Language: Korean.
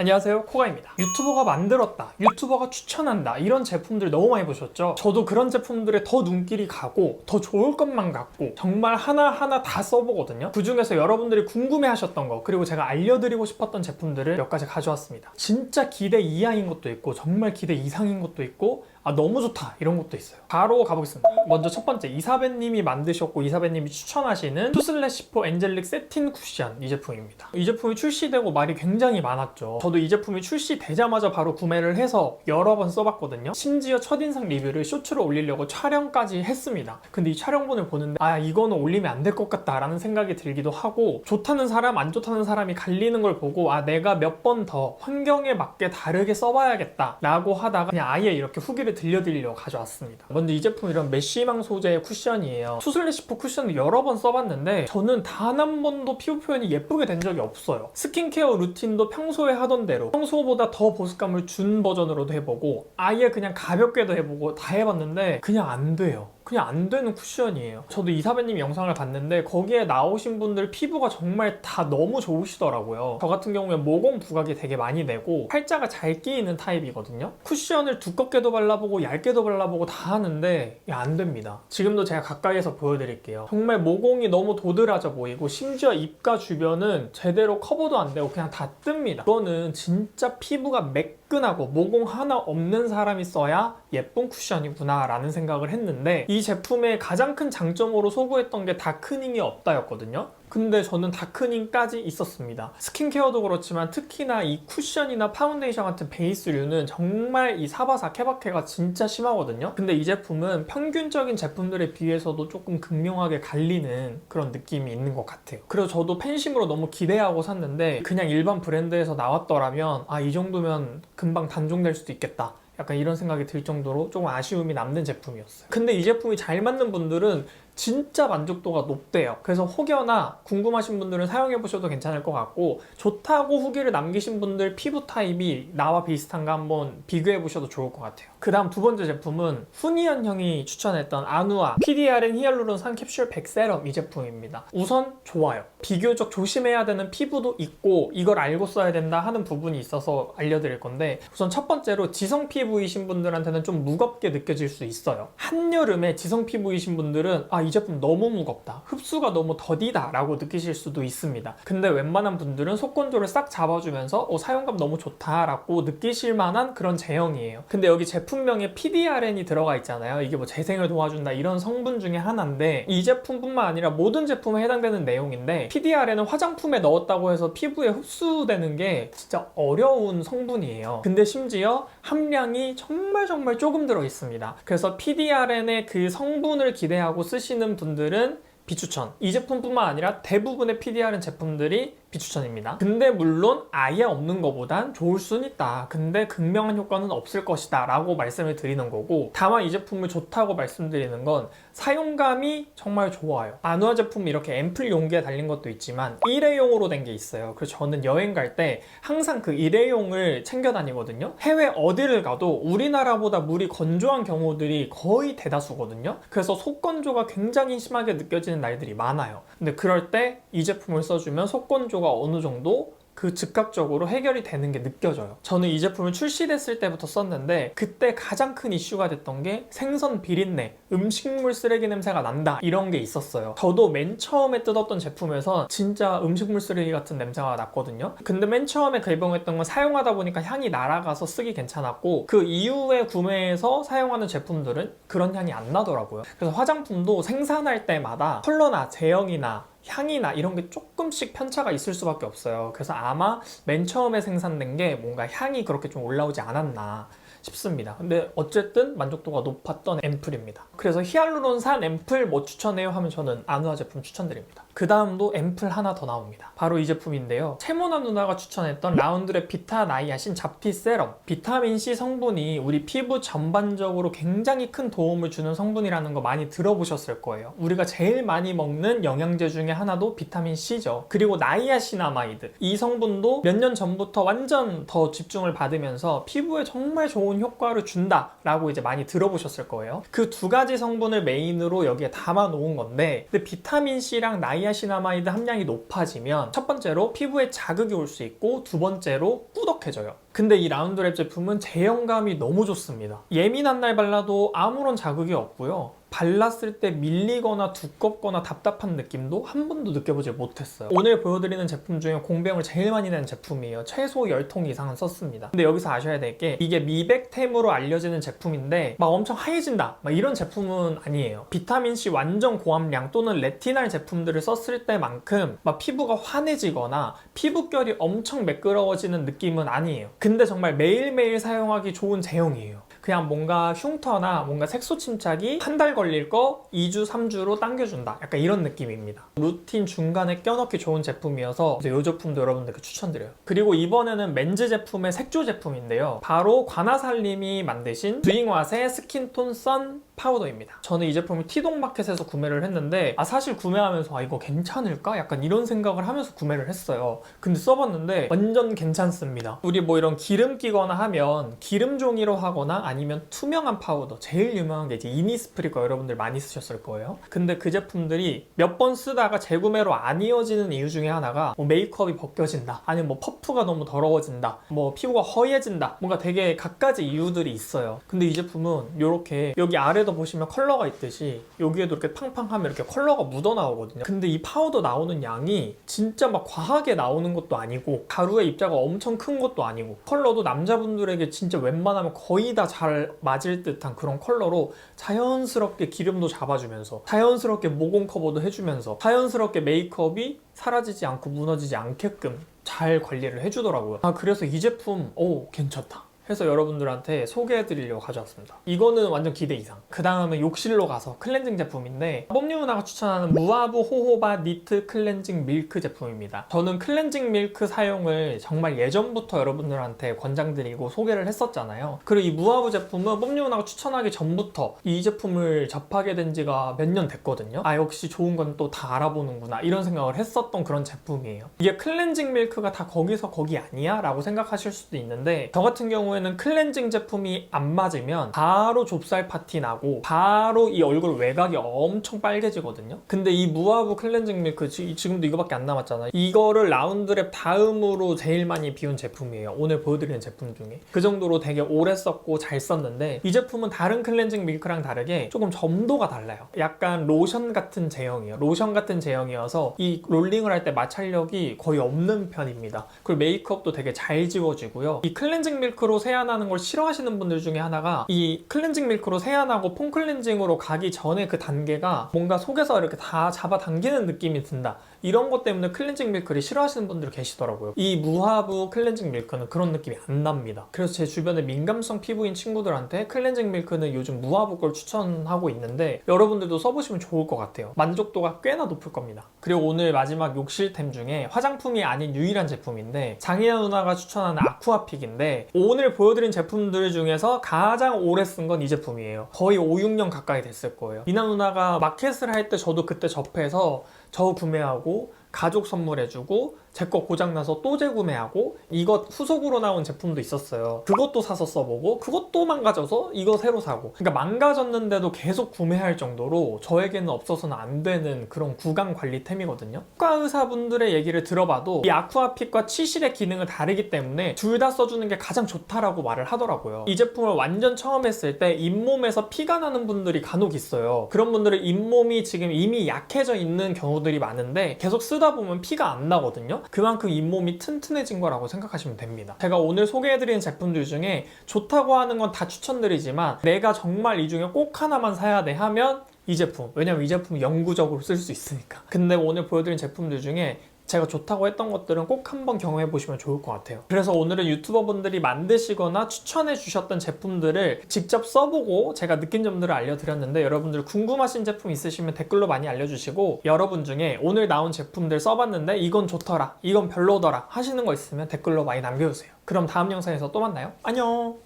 안녕하세요 코가입니다. 유튜버가 만들었다 유튜버가 추천한다 이런 제품들 너무 많이 보셨죠? 저도 그런 제품들에 더 눈길이 가고 더 좋을 것만 같고 정말 하나하나 다 써보거든요. 그 중에서 여러분들이 궁금해 하셨던 거 그리고 제가 알려드리고 싶었던 제품들을 몇 가지 가져왔습니다. 진짜 기대 이하인 것도 있고 정말 기대 이상인 것도 있고 아 너무 좋다 이런 것도 있어요. 바로 가보겠습니다. 먼저 첫 번째 이사배님이 만드셨고 이사배님이 추천하시는 투슬래시포 엔젤릭 세틴 쿠션 이 제품입니다. 이 제품이 출시되고 말이 굉장히 많았죠 저도 이 제품이 출시되자마자 바로 구매를 해서 여러 번 써봤거든요. 심지어 첫인상 리뷰를 쇼츠로 올리려고 촬영까지 했습니다. 근데 이 촬영본을 보는데 아 이거는 올리면 안 될 것 같다 라는 생각이 들기도 하고 좋다는 사람 안 좋다는 사람이 갈리는 걸 보고 아 내가 몇 번 더 환경에 맞게 다르게 써봐야겠다 라고 하다가 그냥 아예 이렇게 후기를 들려드리려고 가져왔습니다. 먼저 이 제품 이런 메쉬망 소재의 쿠션이에요. 투슬래시포 쿠션을 여러 번 써봤는데 저는 단 한 번도 피부 표현이 예쁘게 된 적이 없어요. 스킨케어 루틴도 평소에 하던 대로 평소보다 더 보습감을 준 버전으로도 해보고 아예 그냥 가볍게도 해보고 다 해봤는데 그냥 안 돼요 그냥 안 되는 쿠션이에요. 저도 이사배님 영상을 봤는데 거기에 나오신 분들 피부가 정말 다 너무 좋으시더라고요. 저 같은 경우에 모공 부각이 되게 많이 되고 팔자가 잘 끼이는 타입이거든요. 쿠션을 두껍게도 발라보고 얇게도 발라보고 다 하는데 안 됩니다. 지금도 제가 가까이에서 보여드릴게요. 정말 모공이 너무 도드라져 보이고 심지어 입가 주변은 제대로 커버도 안 되고 그냥 다 뜹니다. 이거는 진짜 피부가 매끈하고 모공 하나 없는 사람이 써야 예쁜 쿠션이구나 라는 생각을 했는데 이 제품의 가장 큰 장점으로 소구했던 게 다크닝이 없다였거든요. 근데 저는 다크닝까지 있었습니다. 스킨케어도 그렇지만 특히나 이 쿠션이나 파운데이션 같은 베이스류는 정말 이 사바사 케바케가 진짜 심하거든요. 근데 이 제품은 평균적인 제품들에 비해서도 조금 극명하게 갈리는 그런 느낌이 있는 것 같아요. 그래서 저도 팬심으로 너무 기대하고 샀는데 그냥 일반 브랜드에서 나왔더라면 아 이 정도면 금방 단종될 수도 있겠다 약간 이런 생각이 들 정도로 조금 아쉬움이 남는 제품이었어요. 근데 이 제품이 잘 맞는 분들은 진짜 만족도가 높대요. 그래서 혹여나 궁금하신 분들은 사용해 보셔도 괜찮을 것 같고 좋다고 후기를 남기신 분들 피부 타입이 나와 비슷한가 한번 비교해 보셔도 좋을 것 같아요. 그 다음 두 번째 제품은 후니언 형이 추천했던 아누아 PDRN 히알루론산 캡슐 100 세럼 이 제품입니다. 우선 좋아요. 비교적 조심해야 되는 피부도 있고 이걸 알고 써야 된다 하는 부분이 있어서 알려드릴 건데 우선 첫 번째로 지성 피부이신 분들한테는 좀 무겁게 느껴질 수 있어요. 한여름에 지성 피부이신 분들은 아이 제품 너무 무겁다. 흡수가 너무 더디다 라고 느끼실 수도 있습니다. 근데 웬만한 분들은 속건조를 싹 잡아주면서 어, 사용감 너무 좋다 라고 느끼실 만한 그런 제형이에요. 근데 여기 제품명에 PDRN이 들어가 있잖아요. 이게 뭐 재생을 도와준다 이런 성분 중에 하나인데 이 제품뿐만 아니라 모든 제품에 해당되는 내용인데 PDRN은 화장품에 넣었다고 해서 피부에 흡수되는 게 진짜 어려운 성분이에요. 근데 심지어 함량이 정말 정말 조금 들어 있습니다. 그래서 PDRN의 그 성분을 기대하고 쓰시는 분들은 비추천. 이 제품뿐만 아니라 대부분의 PDRN 제품들이 비추천입니다. 근데 물론 아예 없는 것보단 좋을 순 있다. 근데 극명한 효과는 없을 것이다. 라고 말씀을 드리는 거고 다만 이 제품을 좋다고 말씀드리는 건 사용감이 정말 좋아요. 아누아 제품 이렇게 앰플 용기에 달린 것도 있지만 일회용으로 된 게 있어요. 그래서 저는 여행 갈 때 항상 그 일회용을 챙겨 다니거든요. 해외 어디를 가도 우리나라보다 물이 건조한 경우들이 거의 대다수거든요. 그래서 속건조가 굉장히 심하게 느껴지는 날들이 많아요. 근데 그럴 때 이 제품을 써주면 속건조 가 어느 정도 그 즉각적으로 해결이 되는 게 느껴져요. 저는 이 제품을 출시됐을 때부터 썼는데 그때 가장 큰 이슈가 됐던 게 생선 비린내, 음식물 쓰레기 냄새가 난다 이런 게 있었어요. 저도 맨 처음에 뜯었던 제품에서 진짜 음식물 쓰레기 같은 냄새가 났거든요. 근데 맨 처음에 개봉했던 건 사용하다 보니까 향이 날아가서 쓰기 괜찮았고 그 이후에 구매해서 사용하는 제품들은 그런 향이 안 나더라고요. 그래서 화장품도 생산할 때마다 컬러나 제형이나 향이나 이런 게 조금씩 편차가 있을 수밖에 없어요. 그래서 아마 맨 처음에 생산된 게 뭔가 향이 그렇게 좀 올라오지 않았나 싶습니다. 근데 어쨌든 만족도가 높았던 앰플입니다. 그래서 히알루론산 앰플 뭐 추천해요 하면 저는 아누아 제품 추천드립니다. 그 다음도 앰플 하나 더 나옵니다. 바로 이 제품인데요. 채모나 누나가 추천했던 라운드의 비타 나이아신 잡티 세럼. 비타민 C 성분이 우리 피부 전반적으로 굉장히 큰 도움을 주는 성분이라는 거 많이 들어보셨을 거예요. 우리가 제일 많이 먹는 영양제 중에 하나도 비타민 C죠. 그리고 나이아시나마이드. 이 성분도 몇 년 전부터 완전 더 집중을 받으면서 피부에 정말 좋은 효과를 준다라고 이제 많이 들어보셨을 거예요. 그 두 가지 성분을 메인으로 여기에 담아 놓은 건데 근데 비타민 C랑 나이아 신 나이아시나마이드 함량이 높아지면 첫 번째로 피부에 자극이 올 수 있고 두 번째로 꾸덕해져요. 근데 이 라운드랩 제품은 제형감이 너무 좋습니다. 예민한 날 발라도 아무런 자극이 없고요. 발랐을 때 밀리거나 두껍거나 답답한 느낌도 한 번도 느껴보지 못했어요. 오늘 보여드리는 제품 중에 공병을 제일 많이 낸 제품이에요. 최소 10통 이상은 썼습니다. 근데 여기서 아셔야 될 게 이게 미백템으로 알려지는 제품인데 막 엄청 하얘진다 막 이런 제품은 아니에요. 비타민C 완전 고함량 또는 레티날 제품들을 썼을 때만큼 막 피부가 환해지거나 피부결이 엄청 매끄러워지는 느낌은 아니에요. 근데 정말 매일매일 사용하기 좋은 제형이에요. 그냥 뭔가 흉터나 뭔가 색소 침착이 한 달 걸릴 거 2주, 3주로 당겨준다. 약간 이런 느낌입니다. 루틴 중간에 껴넣기 좋은 제품이어서 이제 이 제품도 여러분들께 추천드려요. 그리고 이번에는 맨즈 제품의 색조 제품인데요. 바로 관아살님이 만드신 드잉왓의 스킨톤 선 파우더입니다. 저는 이 제품을 티동마켓에서 구매를 했는데 아 사실 구매하면서 아 이거 괜찮을까? 약간 이런 생각을 하면서 구매를 했어요. 근데 써봤는데 완전 괜찮습니다. 우리 뭐 이런 기름 끼거나 하면 기름 종이로 하거나 아니면 투명한 파우더 제일 유명한 게 이제 이니스프리 거 여러분들 많이 쓰셨을 거예요. 근데 그 제품들이 몇 번 쓰다가 재구매로 안 이어지는 이유 중에 하나가 뭐 메이크업이 벗겨진다 아니면 뭐 퍼프가 너무 더러워진다 뭐 피부가 허해진다 뭔가 되게 갖가지 이유들이 있어요. 근데 이 제품은 이렇게 여기 아래도 보시면 컬러가 있듯이 여기에도 이렇게 팡팡하면 이렇게 컬러가 묻어 나오거든요. 근데 이 파우더 나오는 양이 진짜 막 과하게 나오는 것도 아니고 가루의 입자가 엄청 큰 것도 아니고 컬러도 남자분들에게 진짜 웬만하면 거의 다 잘 맞을 듯한 그런 컬러로 자연스럽게 기름도 잡아주면서 자연스럽게 모공 커버도 해주면서 자연스럽게 메이크업이 사라지지 않고 무너지지 않게끔 잘 관리를 해주더라고요. 아 그래서 이 제품 오 괜찮다. 해서 여러분들한테 소개해 드리려고 가져왔습니다. 이거는 완전 기대 이상. 그 다음에 욕실로 가서 클렌징 제품인데 뽐뉴 누나가 추천하는 무아브 호호바 니트 클렌징 밀크 제품입니다. 저는 클렌징 밀크 사용을 정말 예전부터 여러분들한테 권장드리고 소개를 했었잖아요. 그리고 이 무아브 제품은 뽐뉴 누나가 추천하기 전부터 이 제품을 접하게 된 지가 몇 년 됐거든요. 아 역시 좋은 건 또 다 알아보는구나 이런 생각을 했었던 그런 제품이에요. 이게 클렌징 밀크가 다 거기서 거기 아니야? 라고 생각하실 수도 있는데 저 같은 경우에 는 클렌징 제품이 안 맞으면 바로 좁쌀 파티 나고 바로 이 얼굴 외곽이 엄청 빨개지거든요. 근데 이 무아브 클렌징 밀크 지- 지금도 이거밖에 안 남았잖아요. 이거를 라운드랩 다음으로 제일 많이 비운 제품이에요. 오늘 보여드리는 제품 중에 그 정도로 되게 오래 썼고 잘 썼는데 이 제품은 다른 클렌징 밀크랑 다르게 조금 점도가 달라요. 약간 로션 같은 제형이에요. 로션 같은 제형이어서 이 롤링을 할 때 마찰력이 거의 없는 편입니다. 그리고 메이크업도 되게 잘 지워지고요. 이 클렌징 밀크로 세안하는 걸 싫어하시는 분들 중에 하나가 이 클렌징 밀크로 세안하고 폼 클렌징으로 가기 전에 그 단계가 뭔가 속에서 이렇게 다 잡아당기는 느낌이 든다. 이런 것 때문에 클렌징 밀크를 싫어하시는 분들 계시더라고요. 이 무하부 클렌징 밀크는 그런 느낌이 안 납니다. 그래서 제 주변에 민감성 피부인 친구들한테 클렌징 밀크는 요즘 무하부 걸 추천하고 있는데 여러분들도 써보시면 좋을 것 같아요. 만족도가 꽤나 높을 겁니다. 그리고 오늘 마지막 욕실템 중에 화장품이 아닌 유일한 제품인데 장희나 누나가 추천하는 아쿠아픽인데 오늘 보여드린 제품들 중에서 가장 오래 쓴 건 이 제품이에요. 거의 5, 6년 가까이 됐을 거예요. 이나 누나가 마켓을 할 때 저도 그때 접해서 저 구매하고 가족 선물해주고 제 거 고장나서 또 재구매하고 이거 후속으로 나온 제품도 있었어요. 그것도 사서 써보고 그것도 망가져서 이거 새로 사고 그러니까 망가졌는데도 계속 구매할 정도로 저에게는 없어서는 안 되는 그런 구강 관리템이거든요. 치과 의사분들의 얘기를 들어봐도 이 아쿠아픽과 치실의 기능은 다르기 때문에 둘 다 써주는 게 가장 좋다라고 말을 하더라고요. 이 제품을 완전 처음 했을 때 잇몸에서 피가 나는 분들이 간혹 있어요. 그런 분들은 잇몸이 지금 이미 약해져 있는 경우들이 많은데 계속 쓰다 보면 피가 안 나거든요. 그만큼 잇몸이 튼튼해진 거라고 생각하시면 됩니다. 제가 오늘 소개해드린 제품들 중에 좋다고 하는 건 다 추천드리지만 내가 정말 이 중에 꼭 하나만 사야 돼 하면 이 제품. 왜냐면 이 제품 영구적으로 쓸 수 있으니까. 근데 오늘 보여드린 제품들 중에 제가 좋다고 했던 것들은 꼭 한번 경험해 보시면 좋을 것 같아요. 그래서 오늘은 유튜버 분들이 만드시거나 추천해 주셨던 제품들을 직접 써보고 제가 느낀 점들을 알려드렸는데 여러분들 궁금하신 제품 있으시면 댓글로 많이 알려주시고 여러분 중에 오늘 나온 제품들 써봤는데 이건 좋더라, 이건 별로더라 하시는 거 있으면 댓글로 많이 남겨주세요. 그럼 다음 영상에서 또 만나요. 안녕!